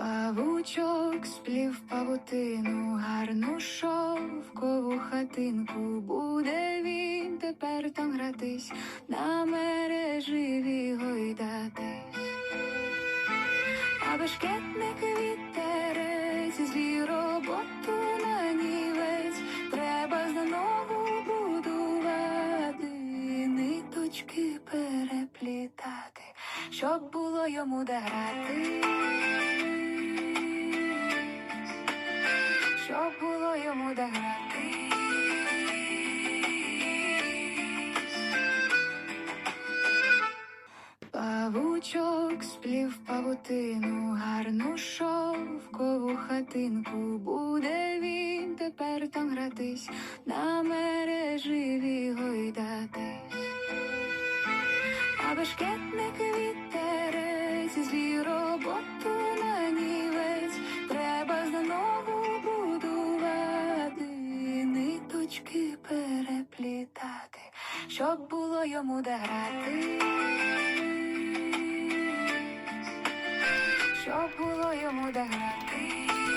Павучок сплів павутину, гарну шовкову хатинку. Буде він тепер там гратись, на мереживі гойдатись. А бешкетник вітерець, злі роботу на нівець, треба знову будувати, ниточки переплітати, щоб було йому де йому де грати. Павучок сплів павутину, гарну шовкову хатинку. Буде він тепер там гратись, на мереживі гойдатись. А бешкетник вітерець, ниточки переплітати, щоб було йому де грати. Щоб було йому де грати.